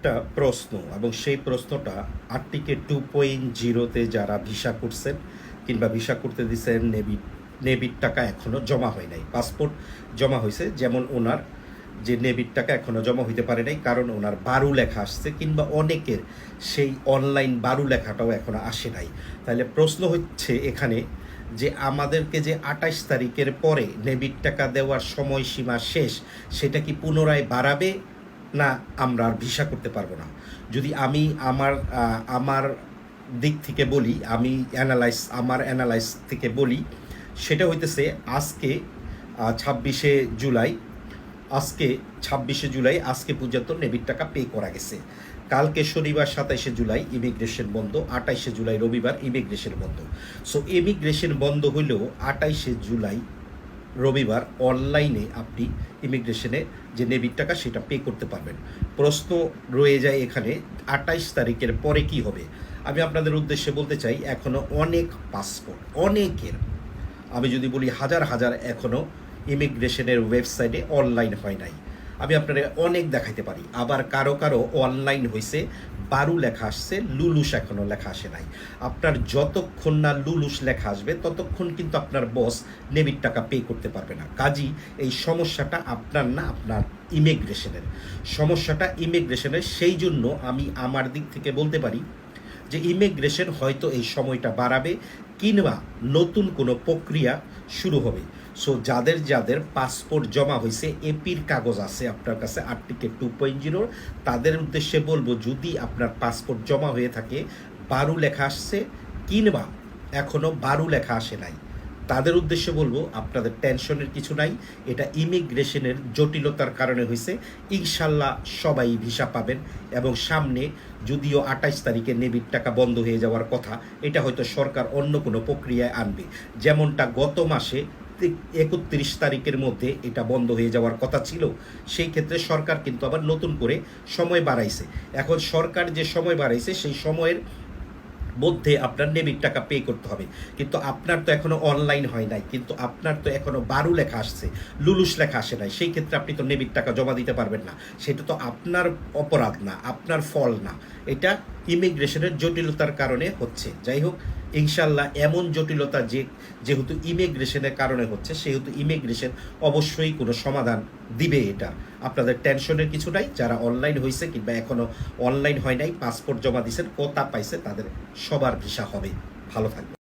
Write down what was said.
একটা প্রশ্ন, এবং সেই প্রশ্নটা আর্টিকে টু পয়েন্ট জিরোতে যারা ভিসা করছেন কিংবা ভিসা করতে দিচ্ছেন নেভি, নেভির টাকা এখনও জমা হয় নাই। পাসপোর্ট জমা হয়েছে, যেমন ওনার, যে নেভির টাকা এখনও জমা হইতে পারে নাই, কারণ ওনার বারু লেখা আসছে, কিংবা অনেকের সেই অনলাইন বারু লেখাটাও এখনও আসে নাই। তাহলে প্রশ্ন হচ্ছে এখানে যে আমাদেরকে যে আঠাশ তারিখের পরে নেভির টাকা দেওয়ার সময়সীমা শেষ, সেটা কি পুনরায় বাড়াবে না, আমরা আর ভিসা করতে পারব না। যদি আমি আমার আমার দিক থেকে বলি, আমি অ্যানালাইস আমার অ্যানালাইস থেকে বলি, সেটা হইতেছে আজকে ছাব্বিশে জুলাই, আজকে, ছাব্বিশে জুলাই, আজকে পর্যন্ত নেবির টাকা পে করা গেছে। কালকে শনিবার সাতাইশে জুলাই ইমিগ্রেশন বন্ধ আটাইশে জুলাই রবিবার ইমিগ্রেশন বন্ধ। সো ইমিগ্রেশন বন্ধ হইলেও আটাইশে জুলাই রবিবার অনলাইনে আপনি ইমিগ্রেশনে যে নেবির টাকা সেটা পে করতে পারবেন। প্রশ্ন রয়ে যায় এখানে আটাইশ তারিখের পরে কি হবে? আমি আপনাদের উদ্দেশ্যে বলতে চাই এখনও অনেক পাসপোর্ট অনেকের। আমি যদি বলি হাজার হাজার এখনও ইমিগ্রেশনের ওয়েবসাইটে অনলাইন হয় নাই। আমি আপনাদের অনেক দেখাইতে পারি। আবার কারও কারও অনলাইন হয়েছে বারু লেখা আসছে, লুলুস এখনও লেখা আসে নাই। আপনার যতক্ষণ না লুলুস লেখা আসবে, ততক্ষণ কিন্তু আপনার বস নেবির টাকা পে করতে পারবে না। কাজী, এই সমস্যাটা আপনার না, আপনার ইমিগ্রেশনের সমস্যাটা ইমিগ্রেশনের সেই জন্য আমি আমার দিক থেকে বলতে পারি যে ইমিগ্রেশন হয়তো এই সময়টা বাড়াবে কিংবা নতুন কোনো প্রক্রিয়া শুরু হবে। সো যাদের যাদের পাসপোর্ট জমা হয়েছে এপির কাগজ আছে আপনার কাছে আর্টিকে টু পয়েন্ট জিরোর তাদের উদ্দেশ্যে বলব, যদি আপনার পাসপোর্ট জমা হয়ে থাকে, বারু লেখা আসছে, কিংবা এখনও বারু লেখা আসে নাই তাদের উদ্দেশ্যে বলব, আপনাদের টেনশনের কিছু নাই, এটা ইমিগ্রেশনের জটিলতার কারণে হয়েছে। ইনশাল্লাহ সবাই ভিসা পাবেন এবং সামনে যদিও আঠাইশ তারিখে নেবির টাকা বন্ধ হয়ে যাওয়ার কথা, এটা হয়তো সরকার অন্য কোনো প্রক্রিয়ায় আনবে। যেমনটা গত মাসে একত্রিশ তারিখের মধ্যে এটা বন্ধ হয়ে যাওয়ার কথা ছিল, সেই ক্ষেত্রে সরকার কিন্তু আবার নতুন করে সময় বাড়াইছে। এখন সরকার যে সময় বাড়াইছে, সেই সময়ের মধ্যে আপনার নেবির টাকা পে করতে হবে। কিন্তু আপনার তো এখনও অনলাইন হয় নাই, কিন্তু আপনার তো এখনও বারু লেখা আসছে লুলুস লেখা আসে নাই, সেই ক্ষেত্রে আপনি তো নেবির টাকা জমা দিতে পারবেন না। সেটা তো আপনার অপরাধ না, আপনার ফল না। এটা ইমিগ্রেশনের জটিলতার কারণে হচ্ছে। যাই হোক ইনশাল্লাহ এমন জটিলতা যে, যেহেতু ইমিগ্রেশনের কারণে হচ্ছে, সেহেতু ইমিগ্রেশন অবশ্যই কোনো সমাধান দিবে এটা। আপনাদের টেনশনের কিছু নাই, যারা অনলাইন হয়েছে কিংবা এখনও অনলাইন হয় নাই, পাসপোর্ট জমা দিয়েছেন কোথা পাইছে, তাদের সবার ভিসা হবে। ভালো থাকবে